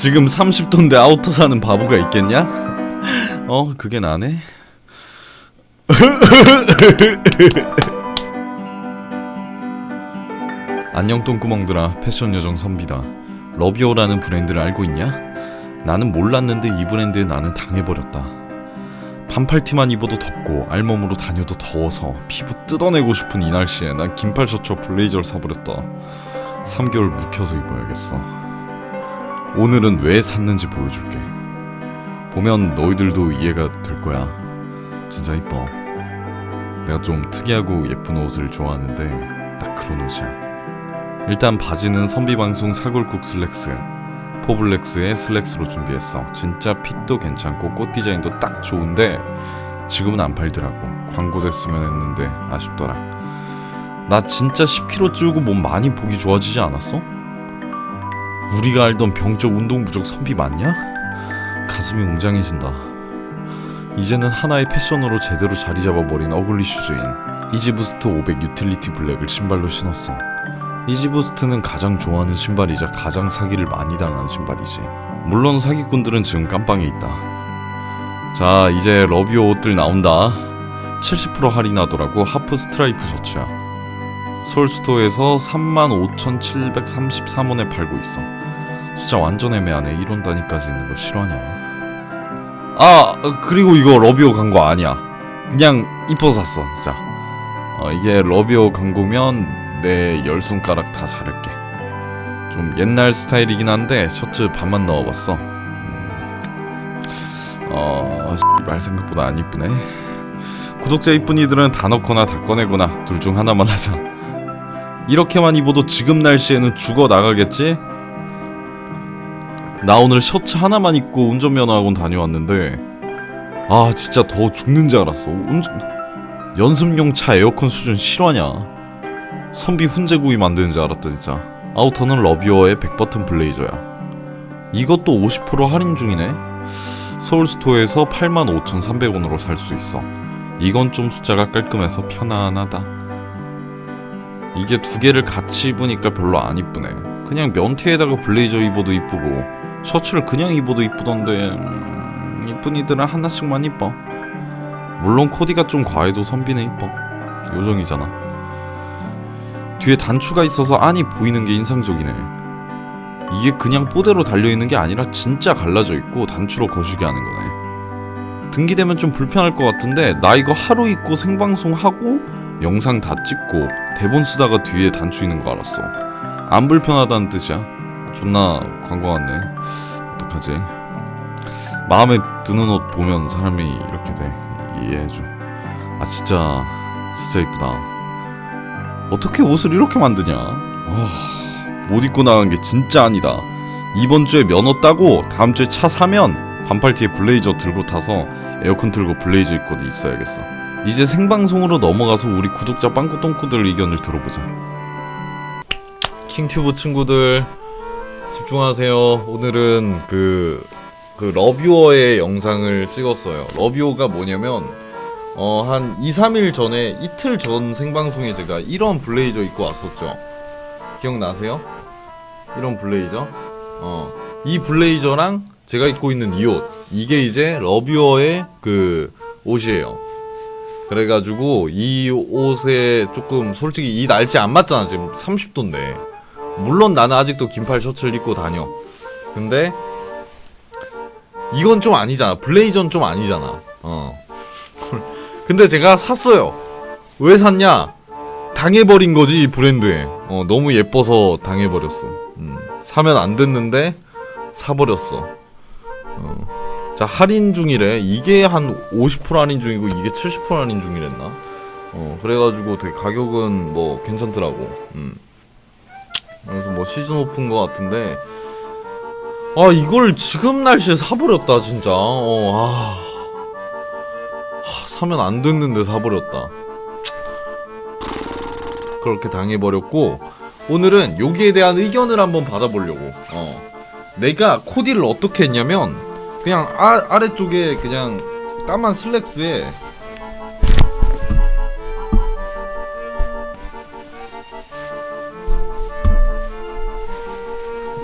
지금 30도인데 아우터 사는 바보가 있겠냐? 어, 그게 나네. 안녕 똥구멍들아 패션 요정 선비다 러비오라는 브랜드를 알고 있냐? 나는 몰랐는데 이 브랜드에 나는 당해버렸다 반팔티만 입어도 덥고 알몸으로 다녀도 더워서 피부 뜯어내고 싶은 이 날씨에 난 긴팔 셔츠와 블레이저를 사버렸다 3개월 묵혀서 입어야겠어 오늘은 왜 샀는지 보여줄게. 보면 너희들도 이해가 될 거야. 진짜 이뻐. 내가 좀 특이하고 예쁜 옷을 좋아하는데 딱 그런 옷이야. 일단 바지는 선비방송 사골국 슬랙스 포블렉스의 슬랙스로 준비했어. 진짜 핏도 괜찮고 꽃 디자인도 딱 좋은데 지금은 안 팔더라고. 광고 됐으면 했는데 아쉽더라. 나 진짜 10kg 찌우고 몸 많이 보기 좋아지지 않았어? 우리가 알던 병적 운동 부족 선비 맞냐? 가슴이 웅장해진다 이제는 하나의 패션으로 제대로 자리 잡아버린 어글리 슈즈인 이지부스트 500 유틸리티 블랙을 신발로 신었어 이지부스트는 가장 좋아하는 신발이자 가장 사기를 많이 당한 신발이지. 물론 사기꾼들은 지금 깜빵에 있다. 자, 이제 러비오 옷들 나온다. 70% 할인하더라고 하프 스트라이프 셔츠야. 서울스토어에서 35,733원에 팔고 있어. 숫자 완전 애매하네. 이런 단위까지 있는 거 실화냐? 아, 그리고 이거 러비오 광고 아니야. 그냥 이뻐서 샀어. 자, 어, 이게 러비오 광고면 내 열 손가락 다 자를게. 좀 옛날 스타일이긴 한데 셔츠 반만 넣어봤어. 음, 어, 말 생각보다 안 이쁘네. 구독자 이쁜이들은 다 넣거나 다 꺼내거나 둘 중 하나만 하자. 이렇게만 입어도 지금 날씨에는 죽어 나가겠지? 나 오늘 셔츠 하나만 입고 운전면허 학원 다녀왔는데 아 진짜 더 죽는 줄 알았어. 운전 연습용 차 에어컨 수준 실화냐? 선비 훈제구이 만드는 줄 알았다 진짜 아우터는 러비어의 100버튼 블레이저야 이것도 50% 할인 중이네 서울스토어에서 85,300원으로 살 수 있어 이건 좀 숫자가 깔끔해서 편안하다 이게 두 개를 같이 입으니까 별로 안 이쁘네 그냥 면티에다가 블레이저 입어도 이쁘고 셔츠를 그냥 입어도 이쁘던데 음, 이쁜 이들은 하나씩만 이뻐 물론 코디가 좀 과해도 선비는 이뻐 요정이잖아 뒤에 단추가 있어서 안이 보이는 게 인상적이네. 이게 그냥 뽀대로 달려있는 게 아니라 진짜 갈라져 있고 단추로 거시게 하는 거네. 등기되면 좀 불편할 것 같은데 나 이거 하루 입고 생방송 하고 영상 다 찍고 대본 쓰다가 뒤에 단추 있는 거 알았어. 안 불편하다는 뜻이야. 존나 광고 같네. 어떡하지? 마음에 드는 옷 보면 사람이 이렇게 돼. 이해해줘. 아 진짜 진짜 이쁘다. 어떻게 옷을 이렇게 만드냐? 와, 못 입고 나간 게 진짜 아니다. 이번 주에 면허 따고 다음 주에 차 사면 반팔 티에 블레이저 들고 타서 에어컨 틀고 블레이저 입고 있어야겠어. 이제 생방송으로 넘어가서 우리 구독자 빵꾸똥꾸들 의견을 들어보자. 킹튜브 친구들 집중하세요. 오늘은 그, 그 러뷰어의 영상을 찍었어요. 러뷰어가 뭐냐면 어, 한 2, 3일 전에 이틀 전 생방송에 제가 이런 블레이저 입고 왔었죠. 기억나세요? 이런 블레이저? 어, 이 블레이저랑 제가 입고 있는 이 옷. 이게 이제 러뷰어의 그 옷이에요. 그래가지고 이 옷에 조금 솔직히 이 날씨 안 맞잖아. 지금 30도인데. 물론 나는 아직도 긴팔 셔츠를 입고 다녀. 근데 이건 좀 아니잖아. 블레이저는 좀 아니잖아. 어. 근데 제가 샀어요. 왜 샀냐? 당해버린 거지 이 브랜드에. 어, 너무 예뻐서 당해버렸어. 음, 사면 안 됐는데 사버렸어. 어. 자 할인 중이래. 이게 한 50% 할인 중이고 이게 70% 할인 중이랬나? 어 그래가지고 되게 가격은 뭐 괜찮더라고. 음. 그래서 뭐 시즌 오픈 거 같은데. 아 이걸 지금 날씨에 사버렸다 진짜. 어 아. 하, 사면 안 됐는데 사버렸다. 그렇게 당해버렸고 오늘은 여기에 대한 의견을 한번 받아보려고. 어. 내가 코디를 어떻게 했냐면 그냥 아, 아래쪽에 그냥 까만 슬랙스에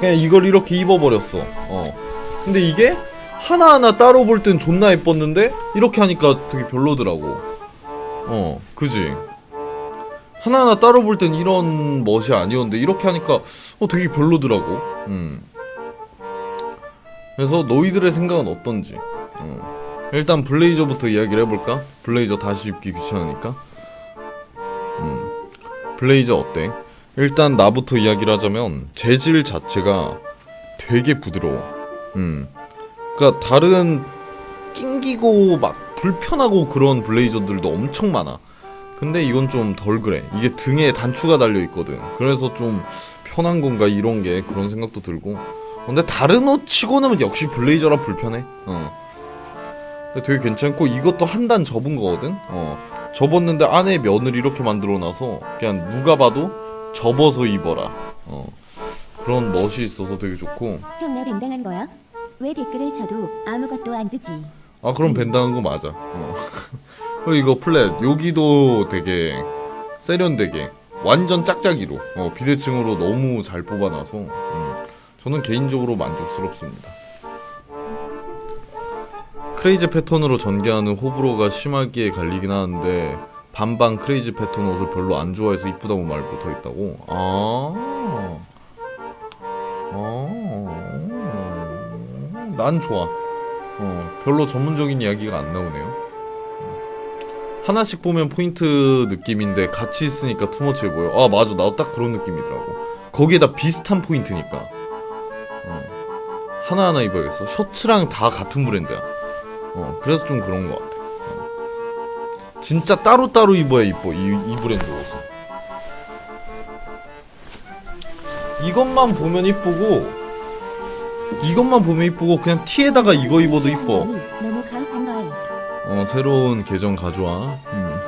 그냥 이걸 이렇게 입어버렸어. 어. 근데 이게 하나하나 따로 볼 땐 존나 예뻤는데 이렇게 하니까 되게 별로더라고. 어, 그지? 하나하나 따로 볼 땐 이런 멋이 아니었는데 이렇게 하니까 어 되게 별로더라고. 음. 그래서 너희들의 생각은 어떤지. 어. 일단 블레이저부터 이야기를 해볼까? 블레이저 다시 입기 귀찮으니까. 음. 블레이저 어때? 일단 나부터 이야기를 하자면 재질 자체가 되게 부드러워. 음. 그러니까 다른 낑기고 막 불편하고 그런 블레이저들도 엄청 많아. 근데 이건 좀 덜 그래. 이게 등에 단추가 달려 있거든. 그래서 좀 편한 건가 이런 게 그런 생각도 들고. 근데 다른 옷 치고는 역시 블레이저라 불편해. 어. 근데 되게 괜찮고 이것도 한 단 접은 거거든. 어. 접었는데 안에 면을 이렇게 만들어 놔서 그냥 누가 봐도 접어서 입어라. 어. 그런 멋이 있어서 되게 좋고. 형나 벤당한 거야? 왜 댓글을 쳐도 아무것도 안 뜨지? 아 그럼 벤당한 거 맞아. 어. 그리고 이거 플랫 여기도 되게 세련되게 완전 짝짝이로 어, 비대칭으로 너무 잘 뽑아놔서 음, 저는 개인적으로 만족스럽습니다. 크레이지 패턴으로 전개하는 호불호가 심하게 갈리긴 하는데 반반 크레이지 패턴 옷을 별로 안 좋아해서 이쁘다고 말 못하 있다고. 아, 아, 난 좋아. 어, 별로 전문적인 이야기가 안 나오네요. 하나씩 보면 포인트 느낌인데 같이 있으니까 투머치해 보여. 아 맞아, 나도 딱 그런 느낌이더라고. 거기에다 비슷한 포인트니까. 어. 하나하나 입어야겠어. 셔츠랑 다 같은 브랜드야. 어, 그래서 좀 그런 것 같아. 어. 진짜 따로따로 입어야 이뻐, 이, 이 브랜드 옷은. 이것만 보면 이쁘고, 이것만 보면 이쁘고, 그냥 티에다가 이거 입어도 이뻐. 어 새로운 계정 가져와. 음.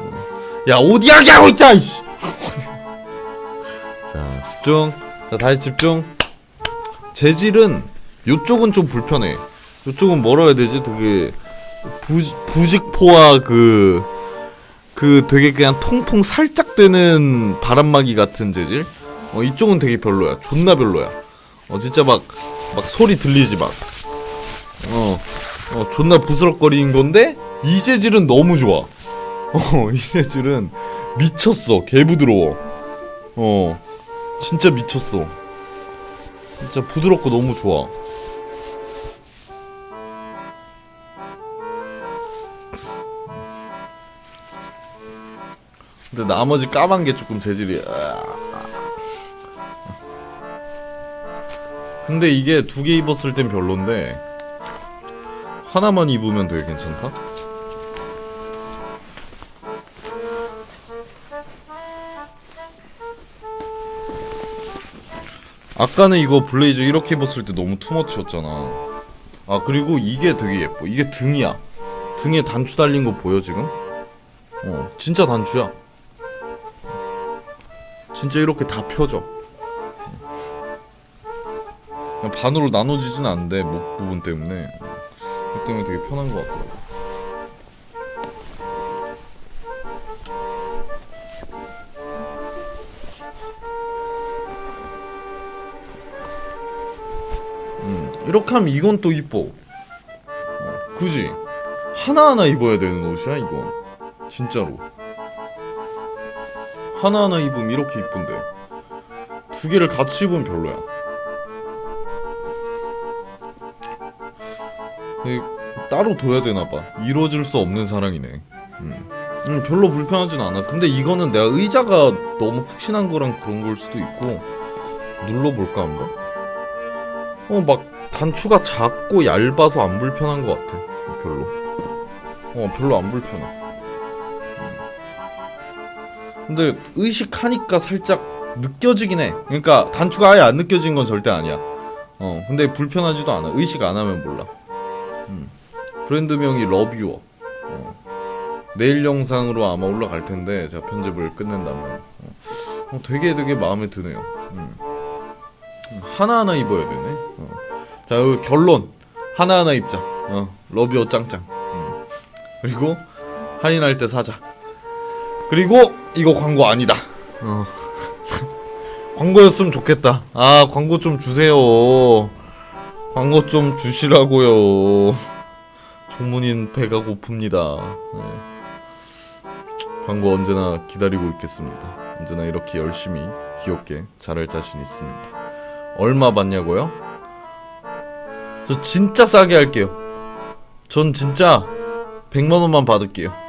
어. 야옷 이야기하고 있자. 자 집중. 자 다시 집중. 재질은 요쪽은 좀 불편해. 요쪽은 뭐라 해야 되지? 되게 부 부직포와 그. 그 되게 그냥 통풍 살짝 되는 바람막이 같은 재질? 어 이쪽은 되게 별로야. 존나 별로야. 어 진짜 막 막 소리 들리지 막. 어. 어, 존나 부스럭거리는 건데 이 재질은 너무 좋아. 어, 이 재질은 미쳤어. 개 부드러워. 어, 진짜 미쳤어. 진짜 부드럽고 너무 좋아. 근데 나머지 까만 게 조금 재질이. 근데 이게 두 개 입었을 땐 별론데 하나만 입으면 되게 괜찮다. 아까는 이거 블레이저 이렇게 입었을 때 너무 투머치였잖아. 아 그리고 이게 되게 예뻐. 이게 등이야. 등에 단추 달린 거 보여 지금? 어 진짜 단추야. 진짜 이렇게 다 펴져. 그냥 반으로 나눠지진 않는데 목 부분 때문에. 그 때문에 되게 편한 것 같더라고. 이렇게 하면 이건 또 이뻐. 어, 그지? 하나하나 입어야 되는 옷이야, 이건. 진짜로. 하나하나 입으면 이렇게 이쁜데. 두 개를 같이 입으면 별로야. 이, 따로 둬야 되나 봐. 이루어질 수 없는 사랑이네. 음. 음, 별로 불편하진 않아. 근데 이거는 내가 의자가 너무 푹신한 거랑 그런 걸 수도 있고 눌러볼까 한번? 어, 막 단추가 작고 얇아서 안 불편한 것 같아. 별로. 어, 별로 안 불편해. 음. 근데 의식하니까 살짝 느껴지긴 해. 그러니까 단추가 아예 안 느껴진 건 절대 아니야. 어, 근데 불편하지도 않아. 의식 안 하면 몰라. 브랜드명이 러뷰어. 어. 내일 영상으로 아마 올라갈 텐데 제가 편집을 끝낸다면 어. 어, 되게 되게 마음에 드네요. 음. 하나하나 입어야 되네. 어. 자 여기 결론 하나하나 입자. 어. 러뷰어 짱짱. 음. 그리고 할인할 때 사자. 그리고 이거 광고 아니다. 어. 광고였으면 좋겠다. 아, 광고 좀 주세요. 광고 좀 주시라고요. 종문인 배가 고픕니다. 네. 광고 언제나 기다리고 있겠습니다. 언제나 이렇게 열심히 귀엽게 잘할 자신 있습니다. 얼마 받냐고요? 저 진짜 싸게 할게요. 전 진짜 100만 원만 받을게요.